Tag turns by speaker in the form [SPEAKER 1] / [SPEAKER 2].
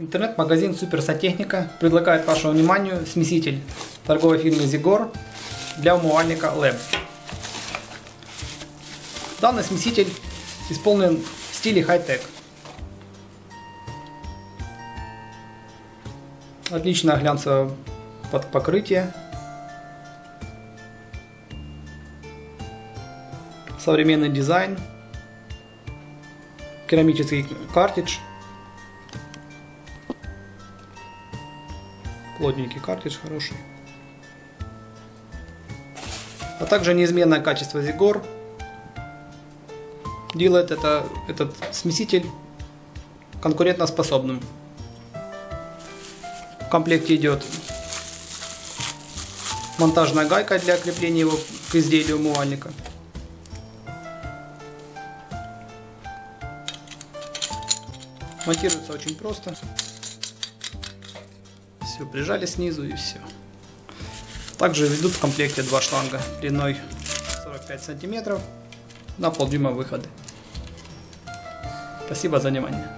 [SPEAKER 1] Интернет-магазин Супер Сантехника предлагает вашему вниманию смеситель торговой фирмы Zigor для умывальника LEM. Данный смеситель исполнен в стиле хай-тек. Отличное глянцевое покрытие. Современный дизайн. Керамический картидж. Плотненький картидж хороший. А также неизменное качество Zigor делает это, этот смеситель конкурентоспособным. В комплекте идет монтажная гайка для крепления его к изделию умывальника. Монтируется очень просто. Все, прижали снизу и все. Также идут в комплекте два шланга длиной 45 сантиметров на полдюйма выходы. Спасибо за внимание.